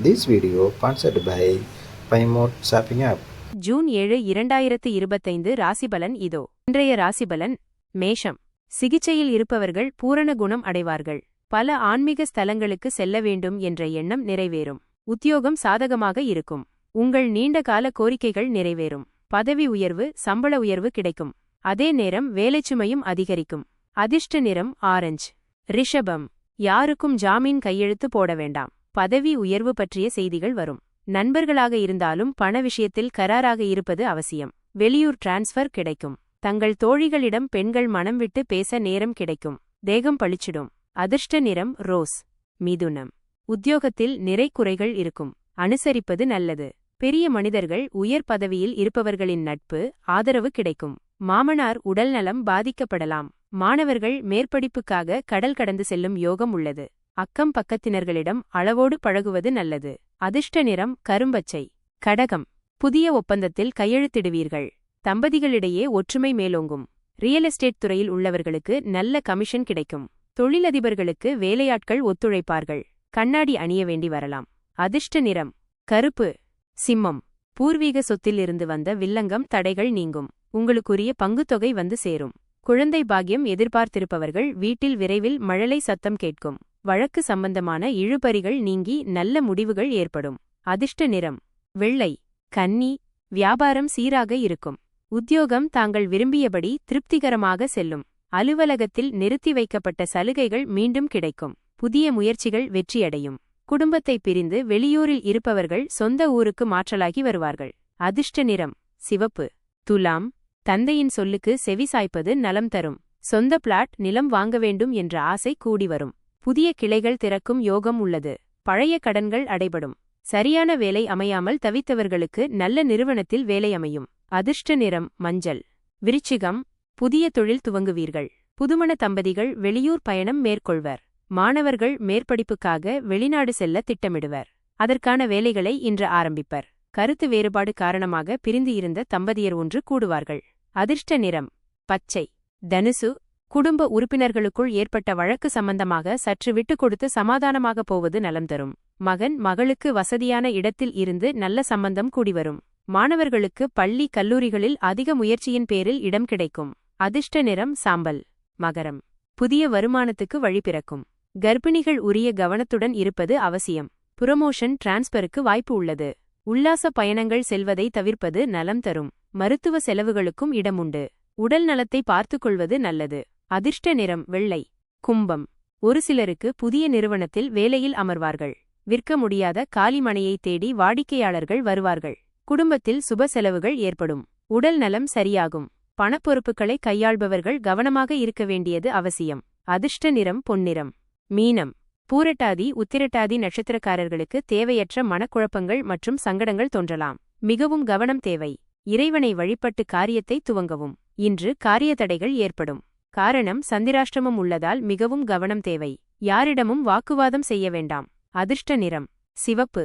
This video sponsored by Bymot shopping app June ஏழு இரண்டாயிரத்து இருபத்தைந்து ராசிபலன் இதோ. இன்றைய ராசிபலன் மேஷம். சிகிச்சையில் இருப்பவர்கள் பூரண குணம் அடைவார்கள். பல ஆன்மீக ஸ்தலங்களுக்கு செல்ல வேண்டும் என்ற எண்ணம் நிறைவேறும். உத்தியோகம் சாதகமாக இருக்கும். உங்கள் நீண்டகால கோரிக்கைகள் நிறைவேறும். பதவி உயர்வு சம்பள உயர்வு கிடைக்கும். அதே நேரம் வேலைச்சுமையும் அதிகரிக்கும். அதிர்ஷ்ட நிறம் ஆரஞ்சு. ரிஷபம். யாருக்கும் ஜாமீன் கையெழுத்து போட வேண்டாம். பதவி உயர்வு பற்றிய செய்திகள் வரும். நண்பர்களாக இருந்தாலும் பண விஷயத்தில் கராராக இருப்பது அவசியம். வெளியூர் டிரான்ஸ்ஃபர் கிடைக்கும். தங்கள் தோழிகளிடம் பெண்கள் மனம் விட்டு பேச நேரம் கிடைக்கும். தேகம் பளிச்சிடும் அதிர்ஷ்ட நிறம் ரோஸ். மிதுனம். உத்தியோகத்தில் நிறை குறைகள் இருக்கும். அனுசரிப்பது நல்லது. பெரிய மனிதர்கள் உயர் பதவியில் இருப்பவர்களின் நட்பு ஆதரவு கிடைக்கும். மாமனார் உடல்நலம் பாதிக்கப்படலாம். மாணவர்கள் மேற்படிப்புக்காக கடல் கடந்து செல்லும் யோகம் உள்ளது. அக்கம் பக்கத்தினர்களிடம் அளவோடு பழகுவது நல்லது. அதிர்ஷ்ட நிறம் கரும்பச்சை. கடகம். புதிய ஒப்பந்தத்தில் கையெழுத்திடுவீர்கள். தம்பதிகளிடையே ஒற்றுமை மேலோங்கும். ரியல் எஸ்டேட் துறையில் உள்ளவர்களுக்கு நல்ல கமிஷன் கிடைக்கும். தொழிலதிபர்களுக்கு வேலையாட்கள் ஒத்துழைப்பார்கள். கண்ணாடி அணிய வேண்டி வரலாம். அதிர்ஷ்ட நிறம். கருப்பு. சிம்மம். பூர்வீக சொத்திலிருந்து வந்த வில்லங்கம் தடைகள் நீங்கும். உங்களுக்குரிய பங்குத்தொகை வந்து சேரும். குழந்தை பாக்கியம் எதிர்பார்த்திருப்பவர்கள் வீட்டில் விரைவில் மழலை சத்தம் கேட்கும். வழக்கு சம்பந்தமான இழுபறிகள் நீங்கி நல்ல முடிவுகள் ஏற்படும். அதிர்ஷ்ட நிறம். வெள்ளை. கன்னி. வியாபாரம் சீராக இருக்கும். உத்தியோகம் தாங்கள் விரும்பியபடி திருப்திகரமாக செல்லும். அலுவலகத்தில் நிறுத்தி வைக்கப்பட்ட சலுகைகள் மீண்டும் கிடைக்கும். புதிய முயற்சிகள் வெற்றியடையும். குடும்பத்தை பிரிந்து வெளியூரில் இருப்பவர்கள் சொந்த ஊருக்கு மாற்றலாகி வருவார்கள். அதிர்ஷ்ட நிறம். சிவப்பு. துலாம். தந்தையின் சொல்லுக்கு செவிசாய்ப்பது நலம் தரும். சொந்த பிளாட் நிலம் வாங்க வேண்டும் என்ற ஆசை கூடி வரும். புதிய கிளைகள் திறக்கும் யோகம் உள்ளது. பழைய கடன்கள் அடைபடும். சரியான வேலை அமையாமல் தவித்தவர்களுக்கு நல்ல நிறுவனத்தில் வேலை அமையும். அதிர்ஷ்ட நிறம் மஞ்சள். விருச்சிகம் புதிய தொழில் துவங்குவீர்கள். புதுமண தம்பதிகள் வெளியூர் பயணம் மேற்கொள்வர். மாணவர்கள் மேற்படிப்புக்காக வெளிநாடு செல்ல திட்டமிடுவர். அதற்கான வேலைகளை இன்று ஆரம்பிப்பர். கருத்து வேறுபாடு காரணமாக பிரிந்து இருந்த தம்பதியர் ஒன்று கூடுவார்கள். அதிர்ஷ்ட நிறம் பச்சை. தனுசு குடும்ப உறுப்பினர்களுக்குள் ஏற்பட்ட வழக்கு சம்பந்தமாக சற்று விட்டுக் கொடுத்து சமாதானமாக போவது நலம் தரும். மகன் மகளுக்கு வசதியான இடத்தில் இருந்து நல்ல சம்பந்தம் கூடிவரும். மாணவர்களுக்கு பள்ளி கல்லூரிகளில் அதிக முயற்சியின் பேரில் இடம் கிடைக்கும். அதிர்ஷ்ட நிறம் சாம்பல். மகரம். புதிய வருமானத்துக்கு வழி பிறக்கும். கர்ப்பிணிகள் உரிய கவனத்துடன் இருப்பது அவசியம். புரமோஷன் டிரான்ஸ்பருக்கு வாய்ப்பு உள்ளது. உல்லாச பயணங்கள் செல்வதை தவிர்ப்பது நலம் தரும். மருத்துவ செலவுகளுக்கும் இடமுண்டு. உடல் நலத்தை பார்த்துக்கொள்வது நல்லது. அதிர்ஷ்ட நிறம் வெள்ளை. கும்பம். ஒரு சிலருக்கு புதிய நிறுவனத்தில் வேலையில் அமர்வார்கள். விற்க முடியாத காலிமனையை தேடி வாடிக்கையாளர்கள் வருவார்கள். குடும்பத்தில் சுப செலவுகள் ஏற்படும். உடல் நலம் சரியாகும். பணப்பொறுப்புகளை கையாள்பவர்கள் கவனமாக இருக்க வேண்டியது அவசியம். அதிர்ஷ்ட நிறம் பொன்னிறம். மீனம். பூரட்டாதி உத்திரட்டாதி நட்சத்திரக்காரர்களுக்கு தேவையற்ற மனக்குழப்பங்கள் மற்றும் சங்கடங்கள் தோன்றலாம். மிகவும் கவனம் தேவை. இறைவனை வழிபட்டு காரியத்தை துவங்கவும். இன்று காரியத்தடைகள் ஏற்படும். காரணம் சந்திராஷ்டிரமம் உள்ளதால் மிகவும் கவனம் தேவை. யாரிடமும் வாக்குவாதம் செய்ய வேண்டாம். அதிர்ஷ்ட நிறம். சிவப்பு.